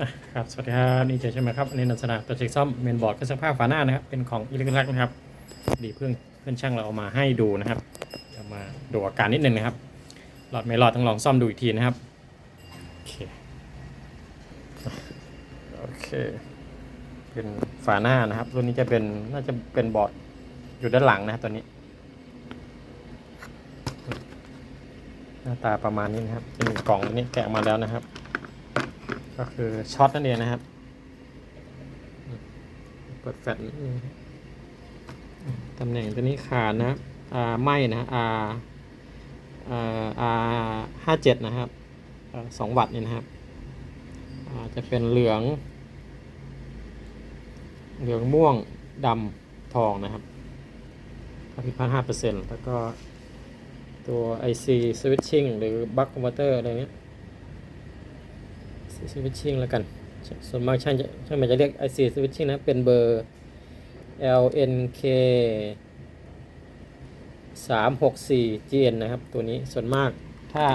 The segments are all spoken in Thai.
นะครับสวัสดีครับนี่เจใช่ไหมครับอันนี้นันสนาตัวเช็คซ่อมเมนบอร์ดเครื่องซักผ้าฝาหน้านะครับเป็นของอิเล็กทรอนิกส์นะครับดีเพื่อนเพื่อนช่างเราเอามาให้ดูนะครับจะมาดูอาการนิดนึงนะครับ หลอดไม่หลอดต้องลองซ่อมดูอีกทีนะครับโอเคโอเคเป็นฝาหน้านะครับรุ่นนี้จะเป็นน่าจะเป็นบอร์ดอยู่ด้านหลังนะครับตัวนี้ หน้าตาประมาณนี้นะครับเป็นกล่องอันนี้แกะมาแล้วนะครับ ก็คือช็อตนั่นเองนะครับ เปิดแฟลชตำแหน่งตัวนี้ขาดนะครับอ่าไหมนะอ่าอ่าอ่าห้าเจ็ดนะครับสองวัตต์นี่นะครับอาจะเป็นเหลือง เหลืองม่วงดำทองนะครับพิพันห้าเปอร์เซ็นต์แล้วก็ตัว IC switching หรือ buck converter อะไรเงี้ย IC switching แล้วกัน ส่วนมากช่างจะช่างมันจะเรียก IC switching นะ เป็นเบอร์ LNK 364 GN นะครับ ตัวนี้ส่วนมากถ้า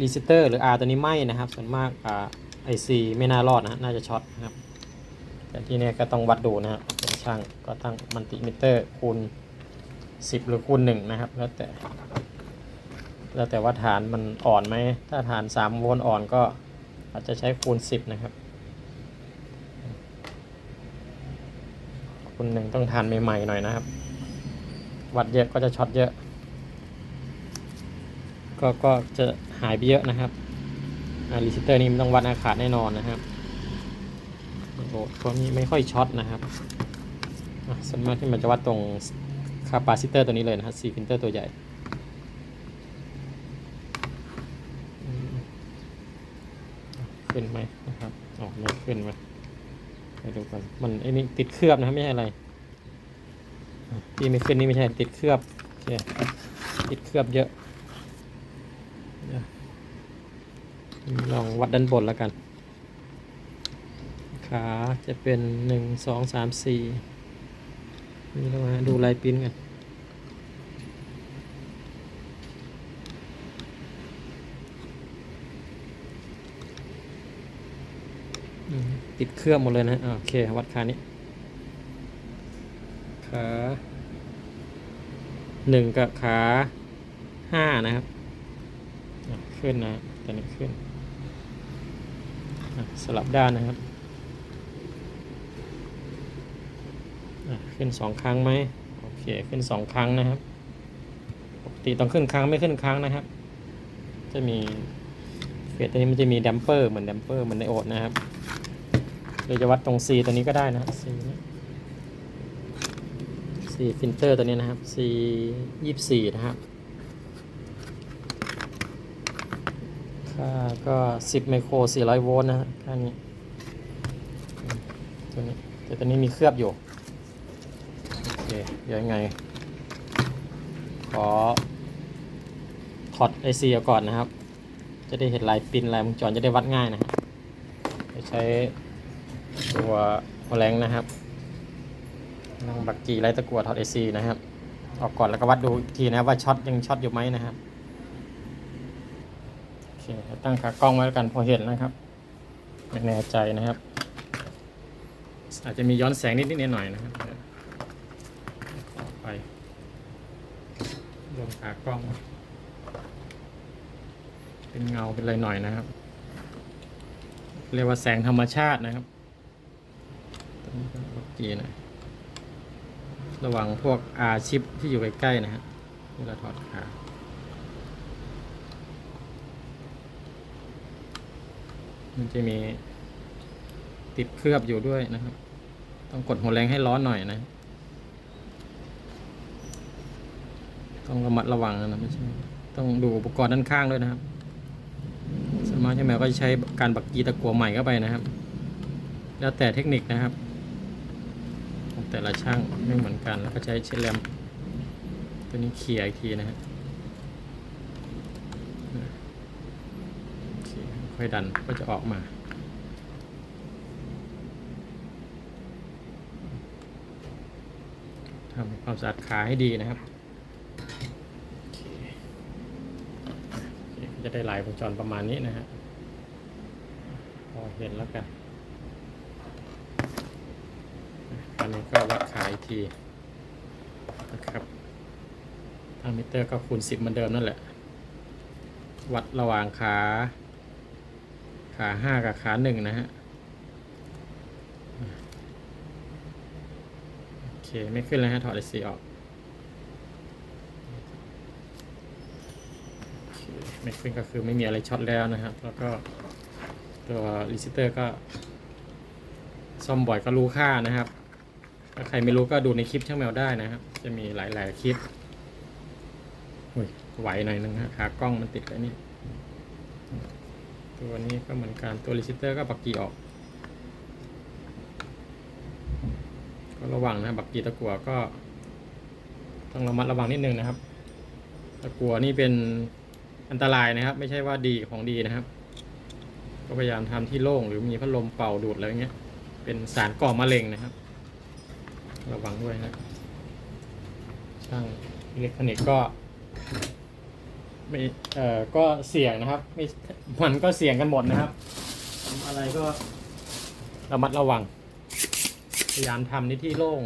resistor หรือ R ตัวนี้ไม่นะครับ ส่วนมากอ่า IC ไม่น่ารอดนะน่าจะช็อตนะครับ แต่ที่นี่ก็ต้องวัดดูนะครับเป็นช่างก็ตั้งมัลติมิเตอร์คูณ 10 หรือคูณ 1 นะครับ แล้วแต่ แล้วแต่ว่าฐานมันอ่อนไหม ถ้าฐาน 3 โวลต์อ่อนก็ อาจจะใช้คูณ 10 นะครับ คูณ1ต้องฐานใหม่ๆหน่อยนะครับ วัดเยอะก็จะช็อตเยอะ ก็ก็จะหายไปเยอะนะครับอารีซิสเตอร์นี่มันต้องวัดอาขาดแน่นอนนะครับโอ้โหพวนี้ไม่ค่อยช็อตนะครับส่วนมากที่มันจะวัดตรงคาปาซิเตอร์ตัวนี้เลยนะครับ4ฟิลเตอร์ตัวใหญ่ ขึ้นไหมนะครับอ๋อไม่ขึ้นไหมไปดูกันมันไอ้นี่ติดเคลือบนะครับไม่ใช่อะไรที่ไม่ขึ้นนี่ไม่ใช่ติดเคลือบโอเคติดเคลือบเยอะลองวัดด้านบนแล้วกัน ขาจะเป็นหนึ่งสองสามสี่นี่เรามาดูลายปิ้นกัน ติดเครื่องหมดเลยนะโอเควัดขานี้ขาหนึ่งกับขาห้านะครับ ขึ้นนะตอนนี้ขึ้น สลับด้านนะครับ ขึ้นสองครั้งไหมโอเค ขึ้นสองครั้งนะครับ ปกติต้องขึ้นครั้งไม่ขึ้นครั้งนะครับ จะมีเฟสตัวนี้มันจะมีดัมเปอร์เหมือนดัมเปอร์เหมือนในโอดนะครับ เราจะวัดตรง C ตัวนี้ก็ได้นะ C นี้ C ฟิลเตอร์ตัวนี้นะครับ C ยี่สี่นะครับ ค่าก็10ไมโคร400โวลต์นะฮะค่านี้ตัวนี้แต่ตัวนี้มีเคลือบอยู่ โอเค เดี๋ยวยังไง ขอถอด IC เอาก่อนนะครับ จะได้เห็นลายปินลายวงจรจะได้วัดง่ายนะครับใช้ ตัวแมลงนะครับนั่งบักกีไรตะกัวถอดเอซีนะครับ ออกก่อนแล้วก็วัดดูอีกทีนะว่าช็อตยังช็อตอยู่ไหมนะครับโอเคตั้งขากล้องไว้แล้วกันพอเห็นนะครับไม่แน่ใจนะครับ อาจจะมีย้อนแสงนิดนิดหน่อยๆนะครับไปลงขากล้อง เป็นเงาเป็นอะไรหน่อยนะครับ เรียกว่าแสงธรรมชาตินะครับ ตรงนี้ก็ลบจีหนะระหว่างพวกอาชิปที่อยู่ใกล้ๆนะฮะเวลาถอดขามันจะมีติดเคลือบอยู่ด้วยนะครับ ต้องกดหัวแรงให้ร้อนหน่อยนะ ต้องระมัดระวังนะไม่ใช่ ต้องดูอุปกรณ์ด้านข้างด้วยนะครับ สมากใช่ไหมก็จะใช้การบักกีตะกัวใหม่เข้าไปนะครับ แล้วแต่เทคนิคนะครับ แต่ละช่างไม่เหมือนกัน แล้วก็ใช้เชลแลมตัวนี้เขี่ยอีกทีนะฮะค่อยดันก็จะออกมาทำความสะอาดขาให้ดีนะครับจะได้ลายวงจรประมาณนี้นะฮะพอเห็นแล้วกันอั นี้ก็วัดขายทีนะครับทางมิเตอร์ก็คูณ 10 เหมือนเดิมนั่นแหละ วัดระหว่างขา ขาห้ากับขาหนึ่งนะฮะ โอเค ไม่ขึ้นเลยฮะ ถอดไอซีออก ไม่ขึ้นก็คือไม่มีอะไรช็อตแล้วนะครับ แล้วก็ตัวรีเซเตอร์ก็ซ่อมบ่อยก็รู้ค่านะครับาใครไม่รู้ก็ดูในคลิปช่างแมวได้นะครับ จะมีหลาย ๆ คลิปอุ้ยไหวหน่อยนึงฮะขากล้องมันติดกับนี่ตัวนี้ก็เหมือนกันตัวรีเซเตอร์ก็บักกี้ออก ก็ระวังนะบักกี้ตะกัวก็ต้องระมัดระวังนิดนึงนะครับ ตะกัวนี่เป็นอันตรายนะครับ ไม่ใช่ว่าดีของดีนะครับ ก็พยายามทำที่โล่งหรือมีพัดลมเป่าดูดอะไรเงี้ย เป็นสารก่อมะเร็งนะครับ ระวังด้วยนะช่างอิเล็กทรอนิกส์ก็ไม่เอ่อก็เสี่ยงนะครับไม่มันก็เสี่ยงกันหมดนะครับทำอะไรก็ระมัดระวัง พยายามทำในที่โล่ง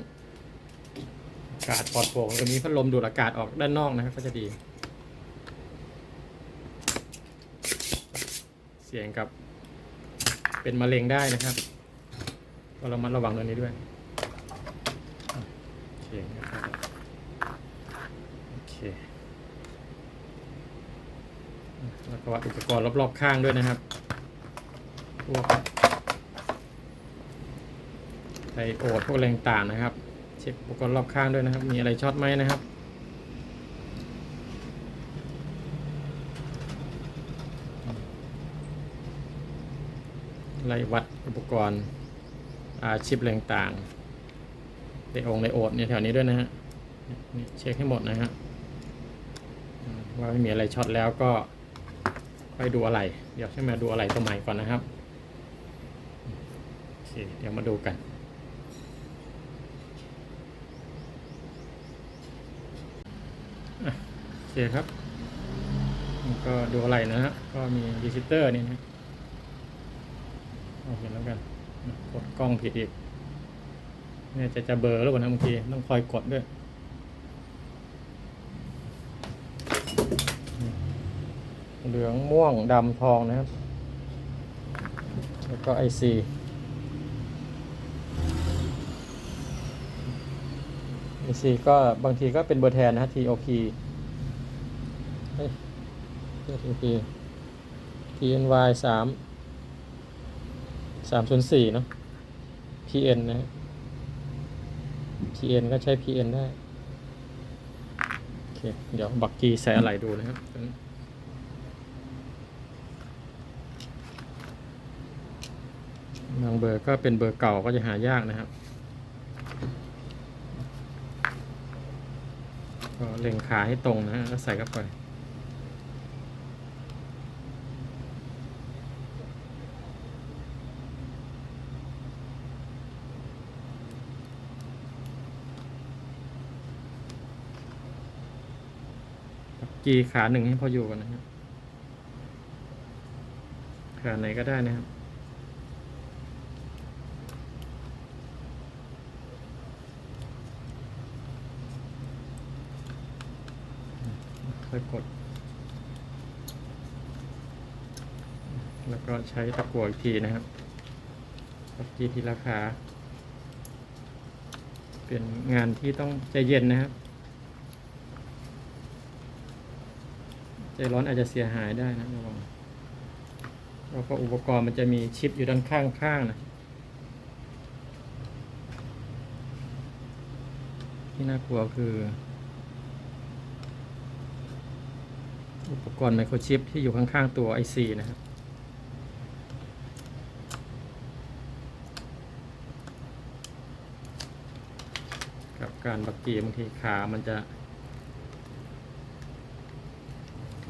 อากาศปลอดโปร่งจะมีพัดลมดูดอากาศออกด้านนอกนะครับ ก็จะดี เสี่ยงกับเป็นมะเร็งได้นะครับ ก็ระมัดระวังเรื่องนี้ด้วย โอเคนะครับโอเคแล้วก็วัดอุปกรณ์รอบๆข้างด้วยนะครับพวกไดโอดพวกแรงต่างนะครับ เช็คอุปกรณ์รอบข้างด้วยนะครับ มีอะไรช็อตไหมนะครับไล่วัดอุปกรณ์อาชิปแรงต่าง ไดองไดโอดเนี่ยแถวนี้ด้วยนะฮะเช็คให้หมดนะฮะว่าไม่มีอะไรช็อตแล้วก็ค่อยดูอะไร เดี๋ยวใช่ไหมาดูอะไรตัวใหม่ก่อนนะครับโอเคเดี๋ยวมาดูกันโอเคครับก็ดูอะไรนะฮะก็มีดิจิเตอร์นี่นะเอาเห็นแล้วกันกดกล้องผิดอีก เนี่ยจะจะเบอร์แล้วกันนะบางทีต้องคอยกดด้วยเหลืองม่วงดำทองนะครับ แล้วก็ไอซีไอซีก็บางทีก็เป็นเบอร์แทนนะฮะ TOP เฮ้ย TOP TNY สามสามศูนย์สี่เนาะ PN นะฮะ PN ก็ใช้ PN ได้ โอเค เดี๋ยวบักกีใส่อะไรดูนะครับบางเบอร์ก็เป็นเบอร์เก่าก็จะหายากนะครับ ก็เล็งขาให้ตรงนะฮะแล้วใส่เข้าไป กีขาหนึ่งให้พออยู่กันนะครับขาไหนก็ได้นะครับค่อยกด แล้วก็ใช้ตะกั่วอีกทีนะครับตะกี้ทีละขาเป็นงานที่ต้องใจเย็นนะครับ ใจร้อนอาจจะเสียหายได้นะระวังแล้วก็อุปกรณ์มันจะมีชิปอยู่ด้านข้างข้างๆนะที่น่ากลัวคือ อุปกรณ์ไมโครชิปที่อยู่ข้างๆตัว IC นะครับกับการบักกี้บางทีขามันจะ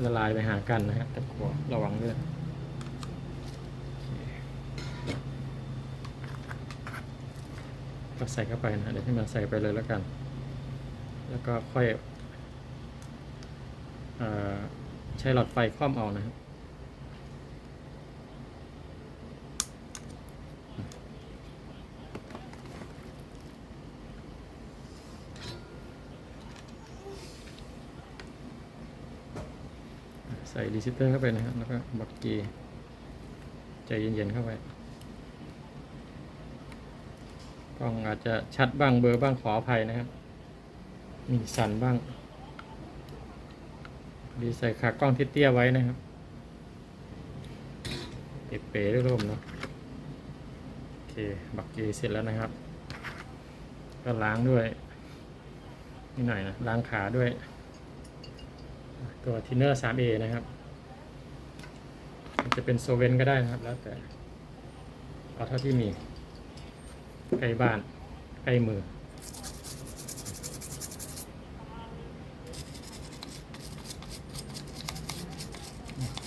ละลายไปหากันนะฮะตะกัวระวังด้วยโอเคก็ใส่เข้าไปนะเดี๋ยวให้มันใส่ไปเลยแล้วกัน แล้วก็ค่อยอใช้หลอดไฟคว่ำเอานะครับ ส่รีซิสเตอร์เข้าไปนะครับแล้วก็บักกีใจเย็นๆเข้าไปกล้องอาจจะชัดบ้างเบลอร์บ้างขออภัยนะครับ มีสั่นบ้างดีใส่ขากล้องที่เตี้ยไว้นะครับเป๋ๆด้วยร่มเนาะโอเค บักกีเสร็จแล้วนะครับ ก็ล้างด้วยนี่หน่อยนะล้างขาด้วย ตัวทินเนอร์ 3A นะครับ จะเป็นโซเวนก็ได้นะครับ แล้วแต่เอาเท่าที่มีใกล้บ้านใกล้มือ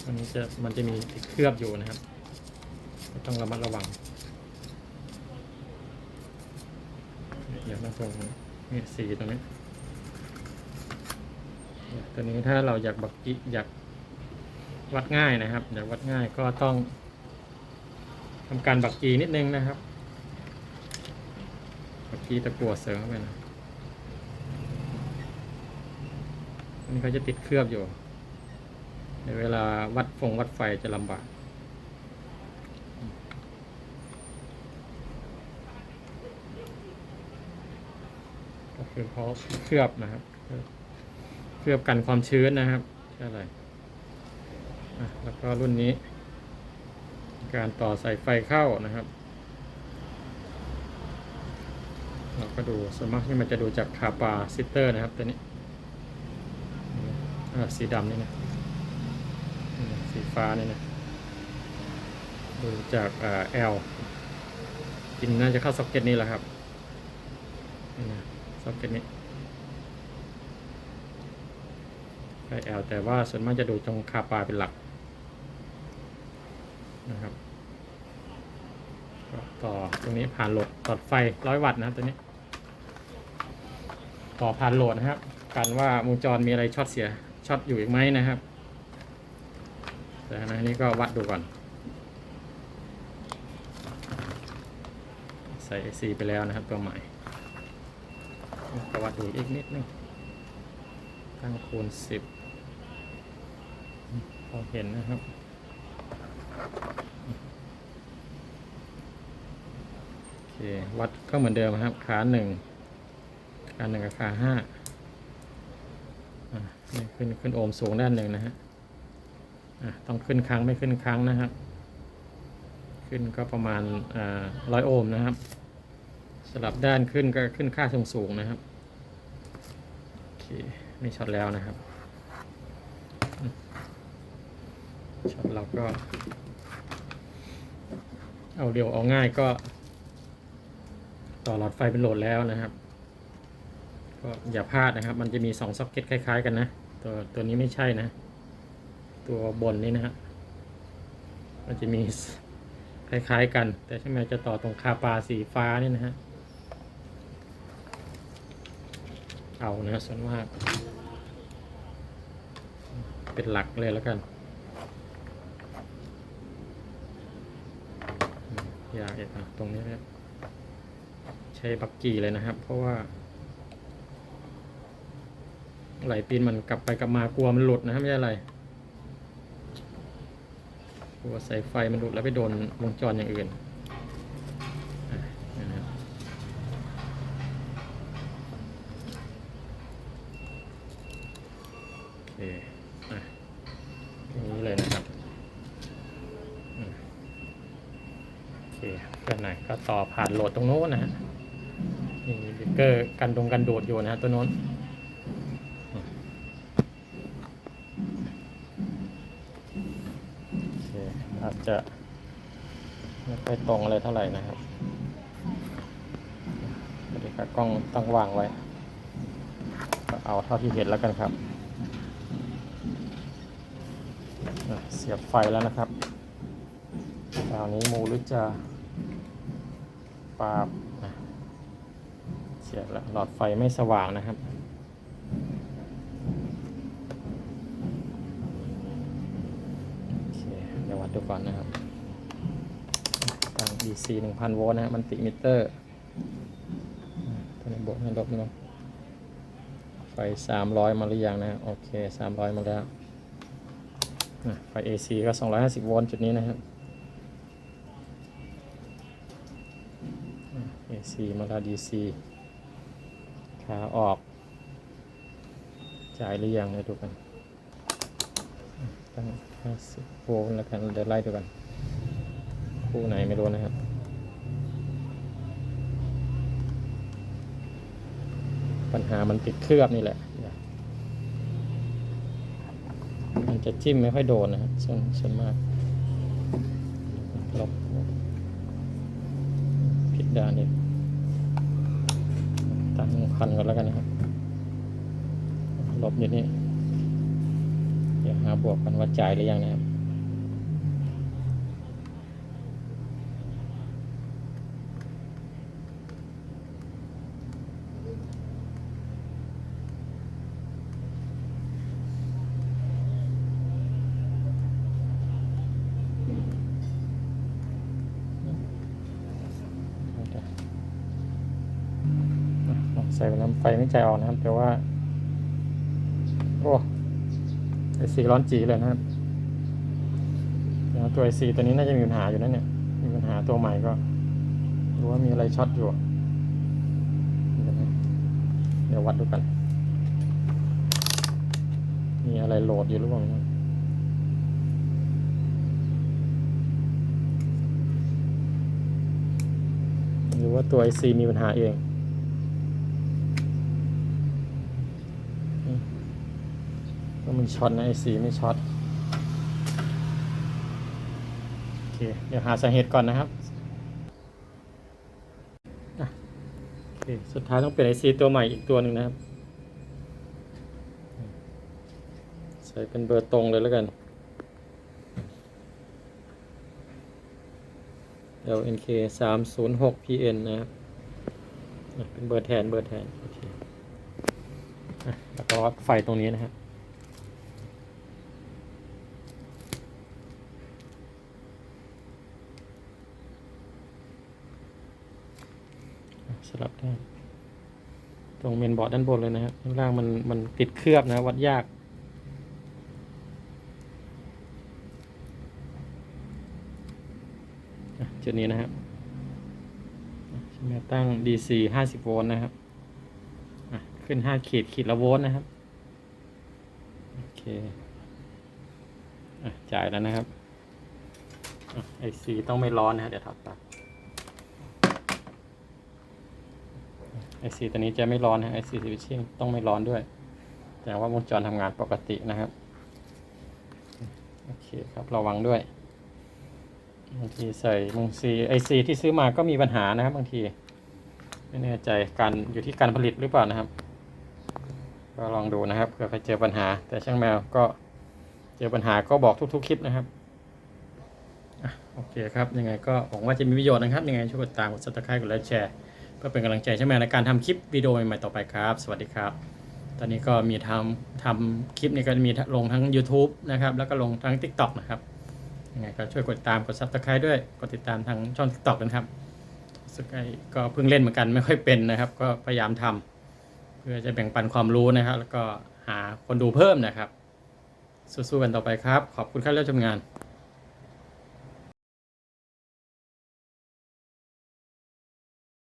อันนี้จะมันจะมีติดเคลือบอยู่นะครับ ต้องระมัดระวัง เดี๋ยวมาตรงนี่สีตรงนี้ ตัวนี้ถ้าเราอยากบักกิอยากวัดง่ายนะครับ อยากวัดง่ายก็ต้องทำการบักกีนิดนึงนะครับ บักกีตะกั่วเสริมเข้าไปนะอันนี้เขาจะติดเคลือบอยู่ ในเวลาวัดฟงวัดไฟจะลำบากก็คือเขาเคลือบนะครับ เคลือบกันความชื้นนะครับใช่อะไรแล้วก็รุ่นนี้ การต่อสายไฟเข้านะครับ เราก็ดูส่วนมากที่มันจะดูจากคาปาซิเตอร์นะครับตัวนี้สีดำนี่นะสีฟ้านี่นะดูจากอ่า L กินน่าจะเข้าซ็อกเก็ตนี้แหละครับ ซ็อกเก็ตนี้ ใช้ L แต่ว่าส่วนมากจะดูตรงคาปาเป็นหลักนะครับต่อตรงนี้ผ่านโหลดต่อไฟร้อยวัตต์นะครับตัวนี้ ต่อผ่านโหลดนะครับกันว่าวงจรมีอะไรช็อตเสียช็อตอยู่อีกไหมนะครับแต่อันนี้ก็วัดดูก่อน ใส่ AC ไปแล้วนะครับตัวใหม่ก็วัดดูอีกนิดนึงตั้งคูณสิบ พอเห็นนะครับ โอเค วัดก็เหมือนเดิมครับ ขาหนึ่งขาหนึ่งกับขาห้าอะนี่ขึ้นขึ้นโอห์มสูงด้านหนึ่งนะฮะอะต้องขึ้นครั้งไม่ขึ้นครั้งนะครับ ขึ้นก็ประมาณร้อยโอห์มนะครับ สลับด้านขึ้นก็ขึ้นค่าสูงสูงนะครับ โอเค ไม่ช็อตแล้วนะครับอืม ช็อตเราก็ เอาเร็วเอาง่ายก็ ต่อหลอดไฟเป็นโหลดแล้วนะครับ ก็อย่าพลาดนะครับ มันจะมีสองซ็อกเก็ตคล้าย ๆ กันนะ ตัวตัวนี้ไม่ใช่นะ ตัวบนนี่นะฮะมันจะมีคล้าย ๆ กัน แต่ใช่ไหมจะต่อตรงคาปาสีฟ้านี่นะฮะเอานะส่วนมาก เป็นหลักเลยแล้วกันอืมอ ยากเอกอะตรงนี้นะครับใช้บักกี้เลยนะครับ เพราะว่า ไหลปีนมันกลับไปกลับมากลัวมันหลุดนะครับไม่ใช่อะไรกลัวสายไฟมันหลุดแล้วไปโดนวงจรอย่างอื่นอะนี่นะครับโอเคอะอย่างนี้เลยนะครับอืมโอเคเพื่อนไหน ก็ต่อผ่านโหลดตรงโน้นนะฮะนี่มีเบรกเกอร์กันดงกันโดดอยู่นะฮะตัวโน้นอาจจะไม่ค่อยตรงอะไรเท่าไหร่นะครับเดี๋ยวกล้องตั้งวางไว้ ก็เอาเท่าที่เห็นแล้วกันครับ เสียบไฟแล้วนะครับคราวนี้มูหรือจะ ปาบอะเสียแล้วหลอดไฟไม่สว่างนะครับ โอเค เดี๋ยววัดดูก่อนนะครับตั้ง DC 1000 โวลต์นะฮะมันติมิเตอร์ ตัวนี้บวกให้ลบเนาะไฟ 300 มาหรือยังนะ โอเค 300 มาแล้วอะไฟ AC ก็ 250 โวลต์จุดนี้นะครับ AC มาลา DC ขาออก จ่ายหรือยังเดี๋ยวดูกันตั้ง50โวลต์แล้วกันเดี๋ยวไล่ดูกัน คู่ไหนไม่รู้นะครับปัญหามันติดเคลือบนี่แหละ มันจะจิ้มไม่ค่อยโดนนะครับส่วนส่วนมากลบผิดด้านเอง ตั้งคันก่อนแล้วกันนะครับ ลบอยู่นี่ เดี๋ยวหาบวกกันว่าจ่ายหรือยังนะครับ ใส่ไปน้ำไฟไม่ใจออกนะครับ แต่ว่า โอ้ไอซีร้อนจีเลยนะครับเดี๋ยวตัวไอซีตัวนี้น่าจะมีปัญหาอยู่นั่นเนี่ย มีปัญหาตัวใหม่ก็รู้ว่ามีอะไรช็อตอยู่ เดี๋ยววัดดูกัน มีอะไรโหลดอยู่หรือเปล่าหรือว่าตัวไอซีมีปัญหาเอง ก็มัน ช็อตนะไอซีไม่ช็อตโอเคเดี๋ยวหาสาเหตุก่อนนะครับโอเคสุดท้ายต้องเป็นไอซีตัวใหม่อีกตัวหนึ่งนะครับ ใส่เป็นเบอร์ตรงเลยแล้วกัน LNK 306 PN นะครับเป็นเบอร์แทนเบอร์แทนโอเคแล้วก็ไฟตรงนี้นะครับ ส ลับได้ ตรงเมนบอร์ดด้านบนเลยนะครับข้างล่างมันมันติดเคลือบนะวัดยาก จุดนี้นะครับชิมาตั้ง DC 50 โวลต์นะครับ ขึ้น 5 ขีด ขีดละโวลต์นะครับ โอเคอจ่ายแล้วนะครับไอซีต้องไม่ร้อนนะฮะเดี๋ยวถอดปลั๊ก ไอซีตัวนี้จะไม่ร้อนนะไอซีสวิตชิ่งต้องไม่ร้อนด้วยแต่ว่าวงจรทำงานปกตินะครับโอเคครับระวังด้วยบางทีใส่บางซีไอซีที่ซื้อมาก็มีปัญหานะครับบางทีไม่แน่ใจการอยู่ที่การผลิตหรือเปล่านะครับ ก็ลองดูนะครับเผื่อใครเจอปัญหา แต่ช่างแมวก็เจอปัญหาก็บอกทุก ๆ คลิปนะครับโอเคครับยังไงก็หวังว่าจะมีประโยชน์นะครับ ยังไงช่วยกดตามกด subscribe กดไลค์แชร์ เพื่อเป็นกำลังใจใช่ไหมในการทำคลิปวิดีโอใหม่ๆต่อไปครับ สวัสดีครับ ตอนนี้ก็มีทำทำคลิปนี้ก็มีลงทั้ง YouTube นะครับ แล้วก็ลงทั้ง TikTok นะครับยังไงก็ช่วยกดติดตามกด Subscribe ด้วยกดติดตามทางช่อง TikTok นะครับสกไอ้ก็เพิ่งเล่นเหมือนกันไม่ค่อยเป็นนะครับ ก็พยายามทำเพื่อจะแบ่งปันความรู้นะครับ แล้วก็หาคนดูเพิ่มนะครับ สู้ๆกันต่อไปครับ ขอบคุณครับที่รับชมงาน